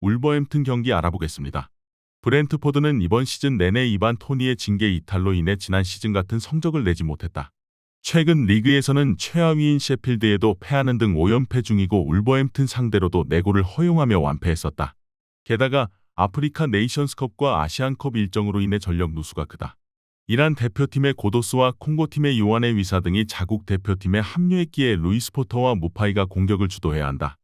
울버햄튼 경기 알아보겠습니다. 브렌트포드는 이번 시즌 내내 이반 토니의 징계 이탈로 인해 지난 시즌 같은 성적을 내지 못했다. 최근 리그에서는 최하위인 셰필드에도 패하는 등 5연패 중이고 울버햄튼 상대로도 4골을 허용하며 완패했었다. 게다가 아프리카 네이션스컵과 아시안컵 일정으로 인해 전력 누수가 크다. 이란 대표팀의 고도스와 콩고팀의 요한의 위사 등이 자국 대표팀에 합류했기에 루이스 포터와 무파이가 공격을 주도해야 한다.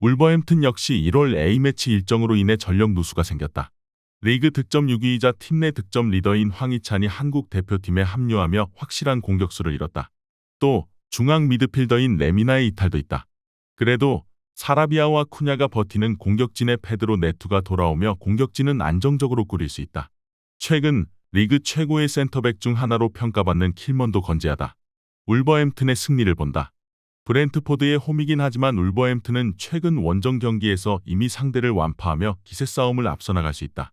울버햄튼 역시 1월 A매치 일정으로 인해 전력 누수가 생겼다. 리그 득점 6위이자 팀 내 득점 리더인 황희찬이 한국 대표팀에 합류하며 확실한 공격수를 잃었다. 또 중앙 미드필더인 레미나의 이탈도 있다. 그래도 사라비아와 쿠냐가 버티는 공격진의 페드로 네투가 돌아오며 공격진은 안정적으로 꾸릴 수 있다. 최근 리그 최고의 센터백 중 하나로 평가받는 킬먼도 건재하다. 울버햄튼의 승리를 본다. 브렌트포드의 홈이긴 하지만 울버햄튼은 최근 원정 경기에서 이미 상대를 완파하며 기세 싸움을 앞서 나갈 수 있다.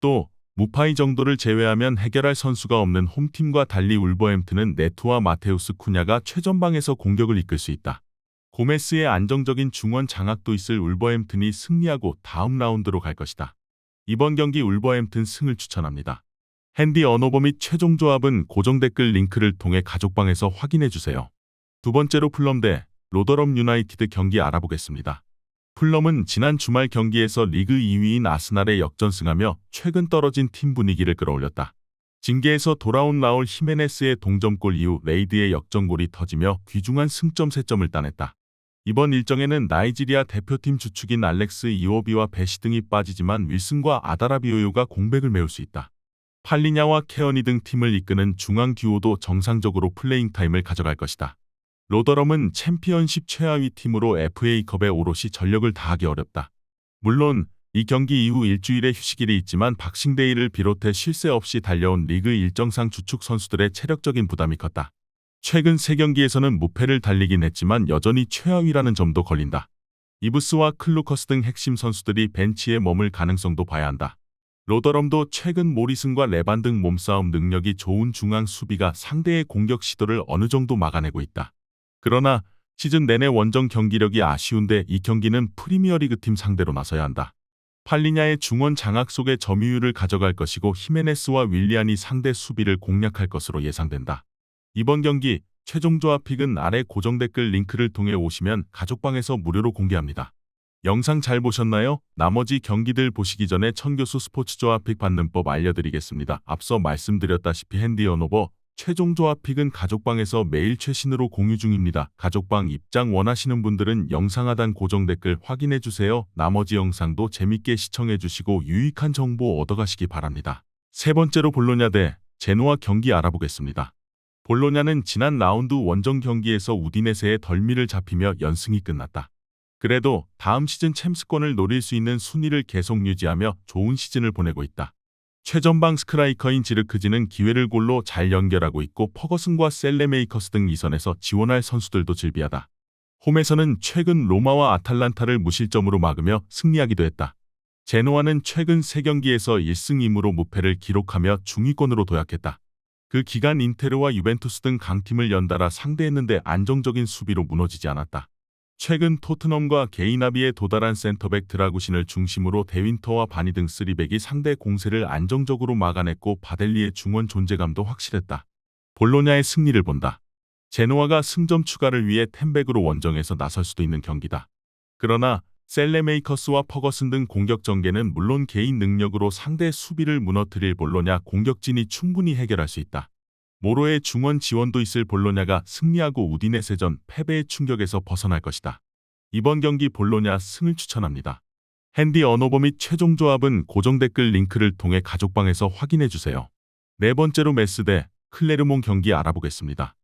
또 무파이 정도를 제외하면 해결할 선수가 없는 홈팀과 달리 울버햄튼은 네투와 마테우스 쿠냐가 최전방에서 공격을 이끌 수 있다. 고메스의 안정적인 중원 장악도 있을 울버햄튼이 승리하고 다음 라운드로 갈 것이다. 이번 경기 울버햄튼 승을 추천합니다. 핸디 언어버 및 최종 조합은 고정 댓글 링크를 통해 가족방에서 확인해 주세요. 두 번째로 플럼 대 로더럼 유나이티드 경기 알아보겠습니다. 플럼은 지난 주말 경기에서 리그 2위인 아스날에 역전승하며 최근 떨어진 팀 분위기를 끌어올렸다. 징계에서 돌아온 라울 히메네스의 동점골 이후 레이드의 역전골이 터지며 귀중한 승점 3점을 따냈다. 이번 일정에는 나이지리아 대표팀 주축인 알렉스 이오비와 베시 등이 빠지지만 윌슨과 아다라비오요가 공백을 메울 수 있다. 팔리냐와 케어니 등 팀을 이끄는 중앙 듀오도 정상적으로 플레잉 타임을 가져갈 것이다. 로더럼은 챔피언십 최하위 팀으로 FA컵에 오롯이 전력을 다하기 어렵다. 물론 이 경기 이후 일주일의 휴식일이 있지만 박싱데이를 비롯해 쉴 새 없이 달려온 리그 일정상 주축 선수들의 체력적인 부담이 컸다. 최근 3경기에서는 무패를 달리긴 했지만 여전히 최하위라는 점도 걸린다. 이브스와 클루커스 등 핵심 선수들이 벤치에 머물 가능성도 봐야 한다. 로더럼도 최근 모리슨과 레반 등 몸싸움 능력이 좋은 중앙 수비가 상대의 공격 시도를 어느 정도 막아내고 있다. 그러나 시즌 내내 원정 경기력이 아쉬운데 이 경기는 프리미어리그 팀 상대로 나서야 한다. 팔리냐의 중원 장악 속에 점유율을 가져갈 것이고 히메네스와 윌리안이 상대 수비를 공략할 것으로 예상된다. 이번 경기 최종 조합 픽은 아래 고정 댓글 링크를 통해 오시면 가족방에서 무료로 공개합니다. 영상 잘 보셨나요? 나머지 경기들 보시기 전에 천교수 스포츠 조합 픽 받는 법 알려드리겠습니다. 앞서 말씀드렸다시피 핸디 언오버 최종 조합 픽은 가족방에서 매일 최신으로 공유 중입니다. 가족방 입장 원하시는 분들은 영상 하단 고정 댓글 확인해 주세요. 나머지 영상도 재밌게 시청해 주시고 유익한 정보 얻어가시기 바랍니다. 세 번째로 볼로냐 대 제노아 경기 알아보겠습니다. 볼로냐는 지난 라운드 원정 경기에서 우디네세의 덜미를 잡히며 연승이 끝났다. 그래도 다음 시즌 챔스권을 노릴 수 있는 순위를 계속 유지하며 좋은 시즌을 보내고 있다. 최전방 스크라이커인 지르크지는 기회를 골로 잘 연결하고 있고 퍼거슨과 셀레메이커스 등 이선에서 지원할 선수들도 즐비하다. 홈에서는 최근 로마와 아탈란타를 무실점으로 막으며 승리하기도 했다. 제노아는 최근 3경기에서 1승 2무로 무패를 기록하며 중위권으로 도약했다. 그 기간 인테르와 유벤투스 등 강팀을 연달아 상대했는데 안정적인 수비로 무너지지 않았다. 최근 토트넘과 게이나비에 도달한 센터백 드라구신을 중심으로 데윈터와 바니 등 쓰리백이 상대 공세를 안정적으로 막아냈고 바델리의 중원 존재감도 확실했다. 볼로냐의 승리를 본다. 제노아가 승점 추가를 위해 템백으로 원정에서 나설 수도 있는 경기다. 그러나 셀레메이커스와 퍼거슨 등 공격 전개는 물론 개인 능력으로 상대 수비를 무너뜨릴 볼로냐 공격진이 충분히 해결할 수 있다. 모로의 중원 지원도 있을 볼로냐가 승리하고 우디네세전 패배의 충격에서 벗어날 것이다. 이번 경기 볼로냐 승을 추천합니다. 핸디 언어버 및 최종 조합은 고정 댓글 링크를 통해 가족방에서 확인해 주세요. 네 번째로 메스 대 클레르몬 경기 알아보겠습니다.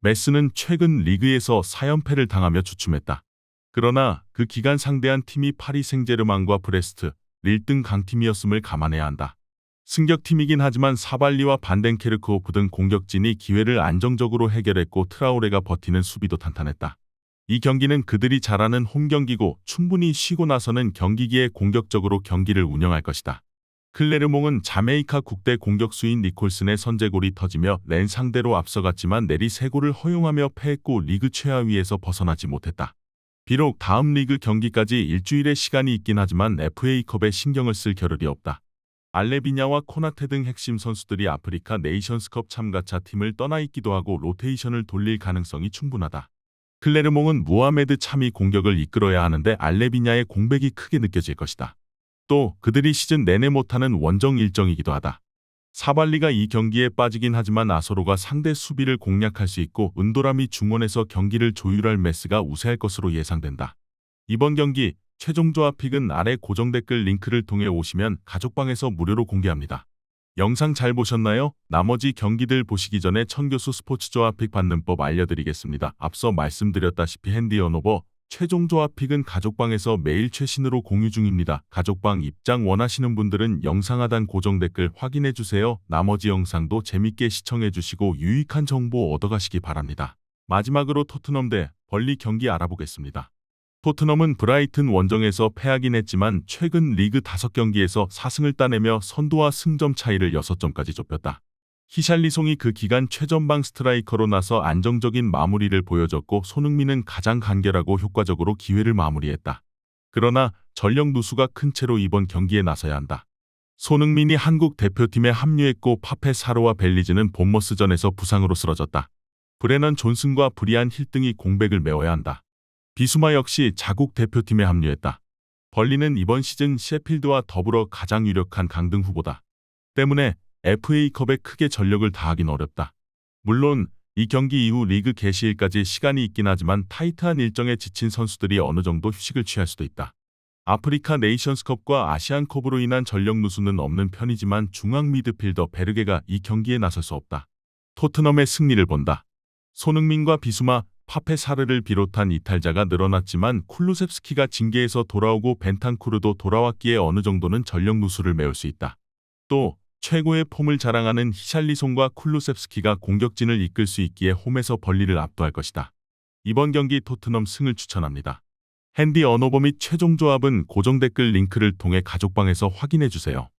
메스는 최근 리그에서 4연패를 당하며 주춤했다. 그러나 그 기간 상대한 팀이 파리 생제르망과 브레스트, 릴등 강팀이었음을 감안해야 한다. 승격팀이긴 하지만 사발리와 반덴케르크호프 등 공격진이 기회를 안정적으로 해결했고 트라오레가 버티는 수비도 탄탄했다. 이 경기는 그들이 잘하는 홈 경기고 충분히 쉬고 나서는 경기기에 공격적으로 경기를 운영할 것이다. 클레르몽은 자메이카 국대 공격수인 니콜슨의 선제골이 터지며 렌 상대로 앞서갔지만 내리 세 골을 허용하며 패했고 리그 최하위에서 벗어나지 못했다. 비록 다음 리그 경기까지 일주일의 시간이 있긴 하지만 FA컵에 신경을 쓸 겨를이 없다. 알레비냐와 코나테 등 핵심 선수들이 아프리카 네이션스컵 참가차 팀을 떠나 있기도 하고 로테이션을 돌릴 가능성이 충분하다. 클레르몽은 무하메드 참이 공격을 이끌어야 하는데 알레비냐의 공백이 크게 느껴질 것이다. 또 그들이 시즌 내내 못하는 원정 일정이기도 하다. 사발리가 이 경기에 빠지긴 하지만 아소로가 상대 수비를 공략할 수 있고 은도람이 중원에서 경기를 조율할 메스가 우세할 것으로 예상된다. 이번 경기 최종 조합픽은 아래 고정 댓글 링크를 통해 오시면 가족방에서 무료로 공개합니다. 영상 잘 보셨나요? 나머지 경기들 보시기 전에 천교수 스포츠 조합픽 받는 법 알려드리겠습니다. 앞서 말씀드렸다시피 핸디 언오버 최종 조합픽은 가족방에서 매일 최신으로 공유 중입니다. 가족방 입장 원하시는 분들은 영상 하단 고정 댓글 확인해 주세요. 나머지 영상도 재밌게 시청해 주시고 유익한 정보 얻어가시기 바랍니다. 마지막으로 토트넘 대 벌리 경기 알아보겠습니다. 토트넘은 브라이튼 원정에서 패하긴 했지만 최근 리그 5경기에서 4승을 따내며 선두와 승점 차이를 6점까지 좁혔다. 히샬리송이 그 기간 최전방 스트라이커로 나서 안정적인 마무리를 보여줬고 손흥민은 가장 간결하고 효과적으로 기회를 마무리했다. 그러나 전력 누수가 큰 채로 이번 경기에 나서야 한다. 손흥민이 한국 대표팀에 합류했고 파페 사로와 벨리즈는 본머스전에서 부상으로 쓰러졌다. 브레넌 존슨과 브리안 힐 등이 공백을 메워야 한다. 비수마 역시 자국 대표팀에 합류했다. 벌리는 이번 시즌 셰필드와 더불어 가장 유력한 강등 후보다. 때문에 FA컵에 크게 전력을 다하긴 어렵다. 물론 이 경기 이후 리그 개시일까지 시간이 있긴 하지만 타이트한 일정에 지친 선수들이 어느 정도 휴식을 취할 수도 있다. 아프리카 네이션스컵과 아시안컵으로 인한 전력 누수는 없는 편이지만 중앙 미드필더 베르게가 이 경기에 나설 수 없다. 토트넘의 승리를 본다. 손흥민과 비수마, 파페사르를 비롯한 이탈자가 늘어났지만 쿨루셉스키가 징계에서 돌아오고 벤탄쿠르도 돌아왔기에 어느 정도는 전력 누수를 메울 수 있다. 또 최고의 폼을 자랑하는 히샬리송과 쿨루셉스키가 공격진을 이끌 수 있기에 홈에서 벌리를 압도할 것이다. 이번 경기 토트넘 승을 추천합니다. 핸디 언어버 및 최종 조합은 고정 댓글 링크를 통해 가족방에서 확인해 주세요.